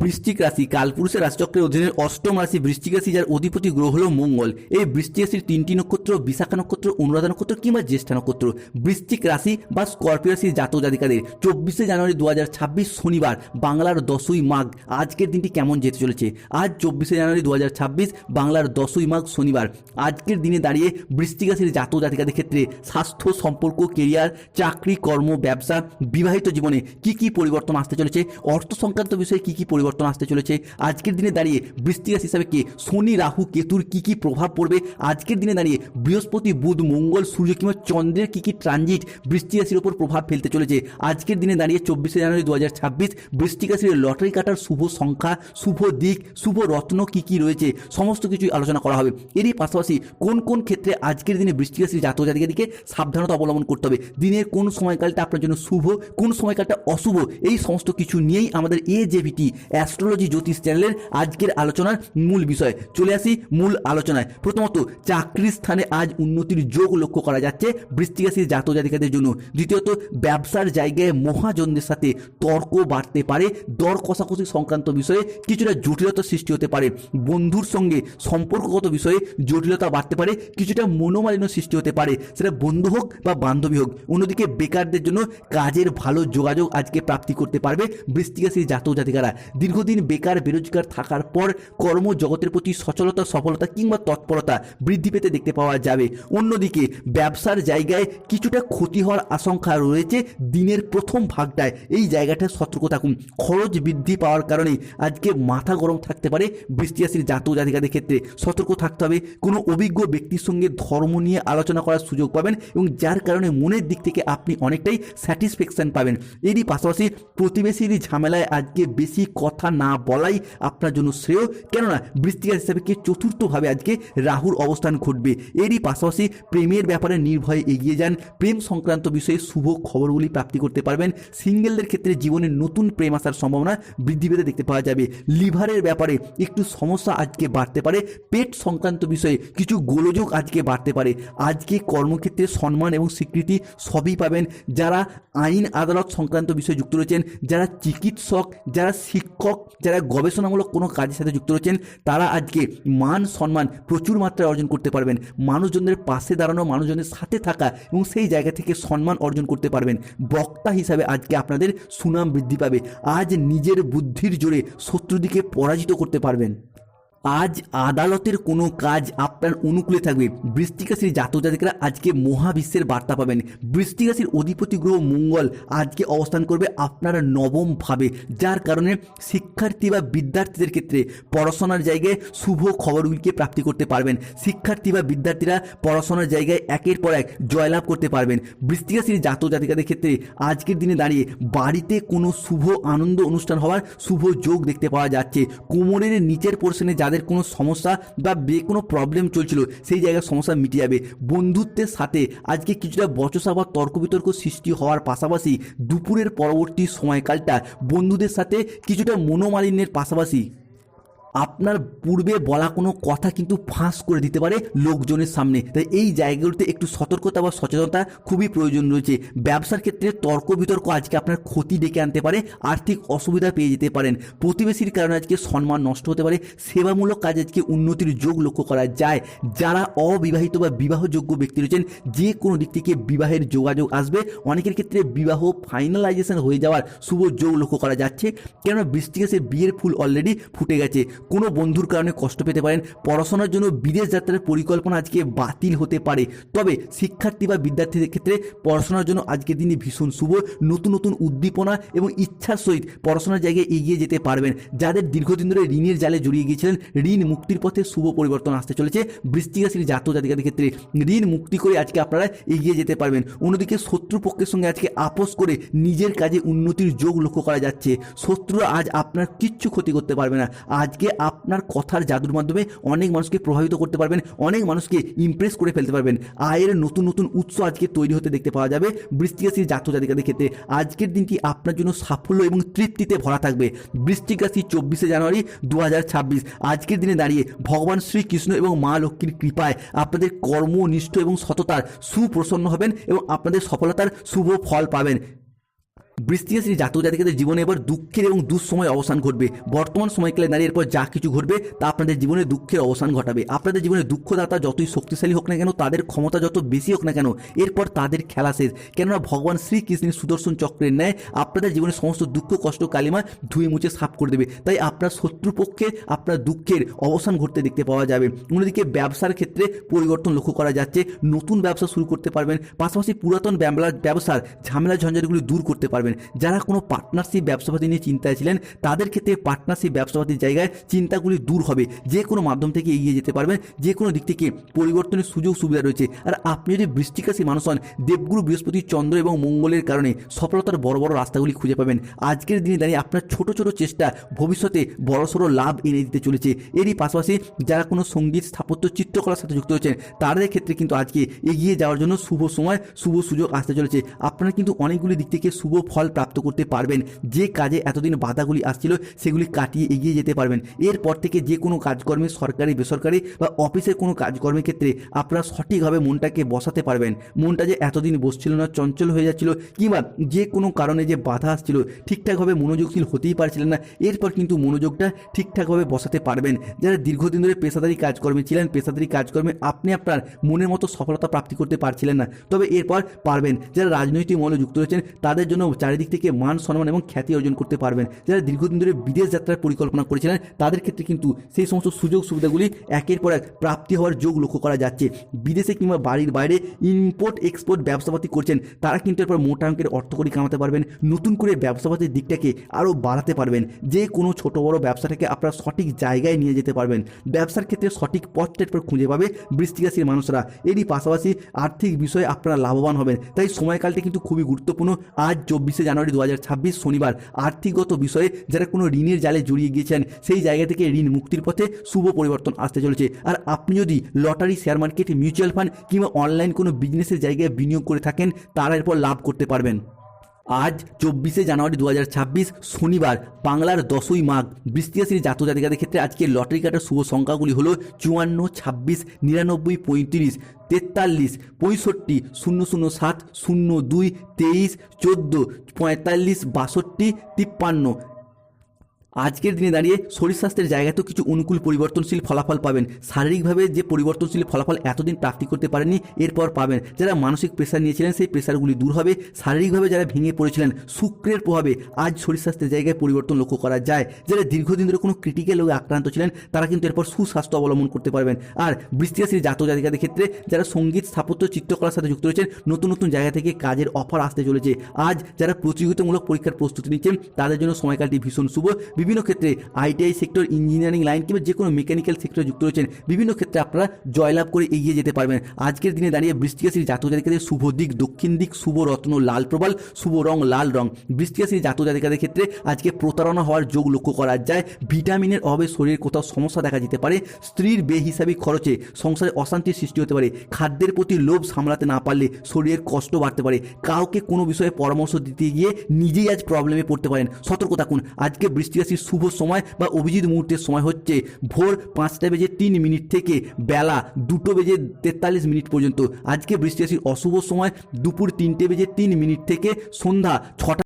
বৃশ্চিক রাশি, কালপুরুষের রাশিচক্রের অধীনে অষ্টম রাশি বৃশ্চিক রাশি, যার অধিপতি গ্রহ হল মঙ্গল। এই বৃশ্চিক রাশির তিনটি নক্ষত্র, বিশাখা নক্ষত্র, অনুরাধা নক্ষত্র কিংবা জ্যেষ্ঠা নক্ষত্র। বৃশ্চিক রাশি বা স্করপিও রাশির জাতক জাতিকাদের। চব্বিশে জানুয়ারি দু হাজার ছাব্বিশ শনিবার, বাংলার দশই মাঘ। আজকের দিনটি কেমন যেতে চলেছে? আজ চব্বিশে জানুয়ারি দু হাজার ছাব্বিশ, বাংলার দশই মাঘ শনিবার। আজকের দিনে দাঁড়িয়ে বৃশ্চিক রাশির জাতক জাতিকাদের ক্ষেত্রে স্বাস্থ্য, সম্পর্ক, কেরিয়ার, চাকরি, কর্ম, ব্যবসা, বিবাহিত জীবনে কি কি পরিবর্তন আসতে চলেছে? অর্থ সংক্রান্ত বিষয়ে কি কি আসতে চলেছে। আজকের দিনে দাঁড়িয়ে বৃষ্টিক রাশি হিসাবে কে? শনি, রাহু, কেতুর কি কি প্রভাব পড়বে? আজকের দিনে দাঁড়িয়ে বৃহস্পতি, বুধ, মঙ্গল, সূর্য কিংবা চন্দ্রের কি কি ট্রানজিট বৃষ্টি রাশির উপর প্রভাব ফেলতে চলেছে। আজকের দিনে দাঁড়িয়ে চব্বিশে জানুয়ারি দু হাজার ছাব্বিশ বৃষ্টিক রাশির লটারি কাটার শুভ সংখ্যা, শুভ দিক, শুভ রত্ন কি কি রয়েছে? সমস্ত কিছুই আলোচনা করা হবে। এরই পাশাপাশি কোন কোন ক্ষেত্রে আজকের দিনে বৃষ্টি রাশির জাতক জাতিকাদিকে সাবধানতা অবলম্বন করতে হবে? দিনের কোন সময়কালটা আপনার জন্য শুভ, কোন সময়কালটা অশুভ? এই সমস্ত কিছু নিয়েই আমাদের এ জেভিটি অ্যাস্ট্রোলজি জ্যোতিষ চ্যানেলের আজকের আলোচনার মূল বিষয়। চলে আসি মূল আলোচনায়। প্রথমত, চাকরির স্থানে আজ উন্নতির যোগ লক্ষ্য করা যাচ্ছে বৃষ্টিক রাশির জাতক জাতিকাদের জন্য। দ্বিতীয়ত, ব্যবসার জায়গায় মহাজনদের সাথে তর্ক বাড়তে পারে। দর কষাকষি সংক্রান্ত বিষয়ে কিছুটা জটিলতা সৃষ্টি হতে পারে। বন্ধুর সঙ্গে সম্পর্কগত বিষয়ে জটিলতা বাড়তে পারে। কিছুটা মনোমালিন্য সৃষ্টি হতে পারে। সেটা বন্ধু হোক বা বান্ধবী হোক, অন্যদিকে বেকারদের জন্য কাজের ভালো যোগাযোগ আজকে প্রাপ্তি করতে পারবে বৃষ্টিক রাশির জাতক জাতিকারা। দীর্ঘদিন বেকার বেরোজগার থাকার পর কর্মজগতের প্রতি সচলতা, সফলতা কিংবা তৎপরতা বৃদ্ধি পেতে দেখতে পাওয়া যাবে। অন্যদিকে, ব্যবসার জায়গায় কিছুটা ক্ষতি হওয়ার আশঙ্কা রয়েছে দিনের প্রথম ভাগটায়। এই জায়গাটায় সতর্ক থাকুন। খরচ বৃদ্ধি পাওয়ার কারণে আজকে মাথা গরম থাকতে পারে বৃষ্টি রাশির জাতক জাতিকাদের ক্ষেত্রে। সতর্ক থাকতে হবে। কোনো অভিজ্ঞ ব্যক্তির সঙ্গে ধর্ম নিয়ে আলোচনা করার সুযোগ পাবেন এবং যার কারণে মনের দিক থেকে আপনি অনেকটাই স্যাটিসফ্যাকশন পাবেন। এরই পাশাপাশি প্রতিবেশীর ঝামেলায় আজকে বেশি কথা না বলাই আপনার জন্য শ্রেয়। কেননা বৃষ্টিকার হিসাবে কি চতুর্থভাবে আজকে রাহুর অবস্থান ঘটবে? এরই পাশাপাশি প্রেমের ব্যাপারে নির্ভয়ে এগিয়ে যান। প্রেম সংক্রান্ত বিষয়ে শুভ খবরগুলি প্রাপ্তি করতে পারবেন। সিঙ্গেলদের ক্ষেত্রে জীবনে নতুন প্রেম আসার সম্ভাবনা বৃদ্ধি পেতে দেখতে পাওয়া যাবে। লিভারের ব্যাপারে একটু সমস্যা আজকে বাড়তে পারে। পেট সংক্রান্ত বিষয়ে কিছু গোলযোগ আজকে বাড়তে পারে। আজকে কর্মক্ষেত্রে সম্মান এবং স্বীকৃতি সবই পাবেন। যারা আইন আদালত সংক্রান্ত বিষয়ে যুক্ত রয়েছেন, যারা চিকিৎসক, যারা শিক্ষক যারা গবেষণামূলক কোনো কাজের সাথে যুক্ত রয়েছেন, তারা আজকে মান সম্মান প্রচুর মাত্রায় অর্জন করতে পারবেন। মানুষজনদের পাশে দাঁড়ানো মানুষজনের সাথে থাকা এবং সেই জায়গা থেকে সম্মান অর্জন করতে পারবেন। বক্তা হিসাবে আজকে আপনাদের সুনাম বৃদ্ধি পাবে। আজ নিজের বুদ্ধির জোরে শত্রুদিকে পরাজিত করতে পারবেন। আজ আদালতের কোনো কাজ আপনার অনুকূলে থাকবে। বৃষ্টিক রাশির জাতক জাতিকারা আজকে মহাবিশ্বের বার্তা পাবেন। বৃষ্টিক রাশির অধিপতি গ্রহ মঙ্গল আজকে অবস্থান করবে আপনার নবম ভাবে যার কারণে শিক্ষার্থী বা বিদ্যার্থীদের ক্ষেত্রে পড়াশোনার জায়গায় শুভ খবরগুলিকে প্রাপ্তি করতে পারবেন। শিক্ষার্থী বা বিদ্যার্থীরা পড়াশোনার জায়গায় একের পর এক জয়লাভ করতে পারবেন। বৃষ্টিক রাশির জাতক জাতিকাদের ক্ষেত্রে আজকের দিনে দাঁড়িয়ে বাড়িতে কোনো শুভ আনন্দ অনুষ্ঠান হওয়ার শুভ যোগ দেখতে পাওয়া যাচ্ছে। কোমরের নিচের পোর্শনে যাদের কোনো সমস্যা বা বে কোনো প্রবলেম চলছিল, সেই জায়গার সমস্যা মিটে যাবে। বন্ধুত্বের সাথে আজকে কিছুটা বচসা বা তর্ক বিতর্ক সৃষ্টি হওয়ার পাশাপাশি দুপুরের পরবর্তী সময়কালটা বন্ধুদের সাথে কিছুটা মনোমালিন্যের পাশাপাশি। আপনার পূর্বে বলা কোনো কথা কিন্তু ফাঁস করে দিতে পারে লোকজনের সামনে। তাই এই জায়গাগুলোতে একটু সতর্কতা বা সচেতনতা খুবই প্রয়োজন রয়েছে। ব্যবসার ক্ষেত্রে তর্ক বিতর্ক আজকে আপনার ক্ষতি ডেকে আনতে পারে, আর্থিক অসুবিধা পেয়ে যেতে পারেন। প্রতিবেশীর কারণে আজকে সম্মান নষ্ট হতে পারে, সেবামূলক কাজ আজকে উন্নতির যোগ লক্ষ্য করা যায়। যারা অবিবাহিত বা বিবাহযোগ্য ব্যক্তি রয়েছেন, যে কোনো দিক থেকে বিবাহের যোগাযোগ আসবে। অনেকের ক্ষেত্রে বিবাহ ফাইনালাইজেশন হয়ে যাওয়ার শুভ যোগ লক্ষ্য করা যাচ্ছে। কেননা বৃষ্টিকে বিয়ের ফুল অলরেডি ফুটে গেছে। কোনো বন্ধুর কারণে কষ্ট পেতে পারেন। পড়াশোনার জন্য বিদেশ যাত্রার পরিকল্পনা আজকে বাতিল হতে পারে। তবে শিক্ষার্থী বা বিদ্যার্থীদের ক্ষেত্রে পড়াশোনার জন্য আজকের দিনে ভীষণ শুভ, নতুন নতুন উদ্দীপনা এবং ইচ্ছার সহিত পড়াশোনার জায়গায় এগিয়ে যেতে পারবেন। যাদের দীর্ঘদিন ধরে ঋণের জালে জড়িয়ে গিয়েছিলেন, ঋণ মুক্তির পথে শুভ পরিবর্তন আসতে চলেছে বৃষ্টিক রাশির জাতক জাতিকাদের ক্ষেত্রে। ঋণ মুক্তি করে আজকে আপনারা এগিয়ে যেতে পারবেন। অন্যদিকে শত্রুপক্ষের সঙ্গে আজকে আপোষ করে নিজের কাজে উন্নতির যোগ লক্ষ্য করা যাচ্ছে। শত্রুরা আজ আপনার কিচ্ছু ক্ষতি করতে পারবে না। আজকে আপনার কথার জাদুর মাধ্যমে অনেক মানুষকে প্রভাবিত করতে পারবেন, অনেক মানুষকে ইমপ্রেস করে ফেলতে পারবেন। আয়ের নতুন নতুন উৎস আজকে তৈরি হতে দেখতে পাওয়া যাবে বৃষ্টিক রাশির জাতক জাতিকাদের ক্ষেত্রে। আজকের দিনটি আপনার জন্য সাফল্য এবং তৃপ্তিতে ভরা থাকবে? বৃষ্টিক রাশি চব্বিশে জানুয়ারি দু হাজার ছাব্বিশ। আজকের দিনে দাঁড়িয়ে ভগবান শ্রীকৃষ্ণ এবং মা লক্ষ্মীর কৃপায় আপনাদের কর্মনিষ্ঠ এবং সততার সুপ্রসন্ন হবেন এবং আপনাদের সফলতার শুভ ফল পাবেন। বৃষ্টিক রাশির জাতক জাতিকাদের জীবনে এবার দুঃখের এবং দুঃসময় অবসান ঘটবে। বর্তমান সময়কালে দাঁড়িয়ে এরপর যা কিছু ঘটবে তা আপনাদের জীবনে দুঃখের অবসান ঘটাবে। আপনাদের জীবনে দুঃখদাতা যতই শক্তিশালী হোক না কেন, তাদের ক্ষমতা যত বেশি হোক না কেন, এরপর তাদের খেলা শেষ। কেননা ভগবান শ্রীকৃষ্ণের সুদর্শন চক্রের ন্যায় আপনাদের জীবনে সমস্ত দুঃখ, কষ্ট, কালিমা ধুয়ে মুছে সাফ করে দেবে। তাই আপনার শত্রুপক্ষে আপনার দুঃখের অবসান ঘটতে দেখতে পাওয়া যাবে। অন্যদিকে ব্যবসার ক্ষেত্রে পরিবর্তন লক্ষ্য করা যাচ্ছে। নতুন ব্যবসা শুরু করতে পারবেন। পাশাপাশি পুরাতন ব্যবসার ঝামেলা ঝঞ্ঝাটগুলি দূর করতে পারবেন। যারা কোনো পার্টনারশিপ ব্যবসাপাতি নিয়ে চিন্তায় ছিলেন, তাদের ক্ষেত্রে পার্টনারশিপ ব্যবসাপাতির জায়গায় চিন্তাগুলি দূর হবে। যে কোনো মাধ্যম থেকে এগিয়ে যেতে পারবেন, যে কোনো দিক থেকে পরিবর্তনের সুযোগ সুবিধা রয়েছে। আর আপনি যদি বৃষ্টিকাশী মানুষ হন, দেবগুরু বৃহস্পতি, চন্দ্র এবং মঙ্গলের কারণে সফলতার বড় বড় রাস্তাগুলি খুঁজে পাবেন। আজকের দিনে দাঁড়িয়ে আপনার ছোট ছোট চেষ্টা ভবিষ্যতে বড়সড় লাভ এনে দিতে চলেছে। এরই পাশাপাশি যারা কোনো সংগীত, স্থাপত্য, চিত্রকলার সাথে যুক্ত হয়েছেন তাদের ক্ষেত্রে কিন্তু আজকে এগিয়ে যাওয়ার জন্য শুভ সময়, শুভ সুযোগ আসতে চলেছে। আপনারা কিন্তু অনেকগুলি দিক থেকে শুভ ফল প্রাপ্ত করতে পারবেন। যে কাজে এতদিন বাধাগুলি আসছিল, সেগুলি কাটিয়ে এগিয়ে যেতে পারবেন। এরপর থেকে যে কোনো কাজকর্মে, সরকারি, বেসরকারি বা অফিসের কোনো কাজকর্মের ক্ষেত্রে আপনারা সঠিকভাবে মনটাকে বসাতে পারবেন। মনটা যে এতদিন বসছিল না, চঞ্চল হয়ে যাচ্ছিল কিংবা যে কোনো কারণে যে বাধা আসছিল, ঠিকঠাকভাবে মনোযোগশীল হতেই পারছিলেন না, এরপর কিন্তু মনোযোগটা ঠিকঠাকভাবে বসাতে পারবেন। যারা দীর্ঘদিন ধরে পেশাদারি কাজকর্মে ছিলেন, পেশাদারি কাজকর্মে আপনি আপনার মনের মতো সফলতা প্রাপ্তি করতে পারছিলেন না, তবে এরপর পারবেন। যারা রাজনৈতিক মহলে যুক্ত রয়েছেন, তাদের জন্য চারিদিক থেকে মান, সম্মান এবং খ্যাতি অর্জন করতে পারবেন। যারা দীর্ঘদিন ধরে বিদেশ যাত্রার পরিকল্পনা করেছিলেন, তাদের ক্ষেত্রে কিন্তু সেই সমস্ত সুযোগ সুবিধাগুলি একের পর এক প্রাপ্তি হওয়ার যোগ লক্ষ্য করা যাচ্ছে। বিদেশে কিংবা বাড়ির বাইরে ইম্পোর্ট এক্সপোর্ট ব্যবসাপাতি করছেন, তারা কিন্তু এরপর মোটা অঙ্কের অর্থকরী কামাতে পারবেন, নতুন করে ব্যবসাপাতির দিকটাকে আরও বাড়াতে পারবেন। যে কোনো ছোট বড় ব্যবসাটাকে আপনারা সঠিক জায়গায় নিয়ে যেতে পারবেন। ব্যবসার ক্ষেত্রে সঠিক পথটা এরপর খুঁজে পাবে বৃষ্টিক রাশির মানুষরা। এরই পাশাপাশি আর্থিক বিষয়ে আপনারা লাভবান হবেন। তাই সময়কালটা কিন্তু খুবই গুরুত্বপূর্ণ। আজ চব্বিশে জানুয়ারি দু হাজার ছাব্বিশ শনিবার আর্থিকগত বিষয়ে যারা কোনো ঋণের জালে জড়িয়ে গিয়েছেন, সেই জায়গা থেকে ঋণ মুক্তির পথে শুভ পরিবর্তন আসতে চলেছে। আর আপনি যদি lottery, share market, mutual fund কিংবা অনলাইন কোনো বিজনেসের জায়গায় বিনিয়োগ করে থাকেন, তারা এরপর লাভ করতে পারবেন। আজ চব্বিশে জানুয়ারি দু হাজার ছাব্বিশ শনিবার, বাংলার দশই মাঘ। বৃষ্টি রাশির জাতক জাতিকাদের ক্ষেত্রে আজকে লটারি কাটার শুভ সংখ্যাগুলি হলো চুয়ান্ন, ছাব্বিশ, নিরানব্বই, পঁয়ত্রিশ, তেতাল্লিশ, পঁয়ষট্টি, শূন্য শূন্য সাত, শূন্য দুই, তেইশ, চোদ্দ, পঁয়তাল্লিশ, বাষট্টি, তিপ্পান্ন আজকের দিনে দাঁড়িয়ে শরীর স্বাস্থ্যের জায়গাতেও কিছু অনুকূল পরিবর্তনশীল ফলাফল পাবেন। শারীরিকভাবে যে পরিবর্তনশীল ফলাফল এতদিন প্রাপ্তি করতে পারেননি, এরপর পাবেন। যারা মানসিক প্রেশার নিয়েছিলেন, সেই প্রেশারগুলি দূর হবে। শারীরিকভাবে যারা ভেঙে পড়েছিলেন, শুক্রের প্রভাবে আজ শরীর স্বাস্থ্যের জায়গায় পরিবর্তন লক্ষ্য করা যায়। যারা দীর্ঘদিন ধরে কোনো ক্রিটিক্যাল রোগে আক্রান্ত ছিলেন, তারা কিন্তু এরপর সুস্বাস্থ্য অবলম্বন করতে পারবেন। আর বৃষ্টি রাশির জাতক জাতিকাদের ক্ষেত্রে যারা সংগীত, স্থাপত্য, চিত্রকলার সাথে যুক্ত রয়েছেন, নতুন নতুন জায়গা থেকে কাজের অফার আসতে চলেছে। আজ যারা প্রতিযোগিতামূলক পরীক্ষার প্রস্তুতি নিচ্ছেন, তাদের জন্য সময়কালটি ভীষণ শুভ। বিভিন্ন ক্ষেত্রে আইটিআই সেক্টর ইঞ্জিনিয়ারিং লাইন কিংবা যে কোনো মেকানিক্যাল সেক্টরে যুক্ত রয়েছেন, বিভিন্ন ক্ষেত্রে আপনারা জয়লাভ করে এগিয়ে যেতে পারবেন। আজকের দিনে দাঁড়িয়ে বৃষ্টি রাশির জাতক জাতিকাদের শুভ দিক, দক্ষিণ দিক, শুভ রত্ন, লাল প্রবাল, শুভ রং, লাল রং। বৃষ্টি রাশির জাতক জাতিকাদের ক্ষেত্রে আজকে প্রতারণা হওয়ার যোগ লক্ষ্য করা যায়। ভিটামিনের অভাবে শরীরের কোথাও সমস্যা দেখা যেতে পারে। স্ত্রীর বেহিসাবি খরচে সংসারে অশান্তির সৃষ্টি হতে পারে। খাদ্যের প্রতি লোভ সামলাতে না পারলে শরীরের কষ্ট বাড়তে পারে। কাউকে কোনো বিষয়ে পরামর্শ দিতে গিয়ে নিজেই আজ প্রবলেমে পড়তে পারেন। সতর্ক থাকুন। আজকে বৃষ্টি রাশির শুভ সময় বা অভিজিৎ মুহূর্তের সময় হচ্ছে ভোর পাঁচটা বেজে তিন মিনিট থেকে বেলা দুটো বেজে তেতাল্লিশ মিনিট পর্যন্ত। আজকে বৃষ্টি রাশির অশুভ সময় দুপুর তিনটে বেজে তিন মিনিট থেকে সন্ধ্যা ছটা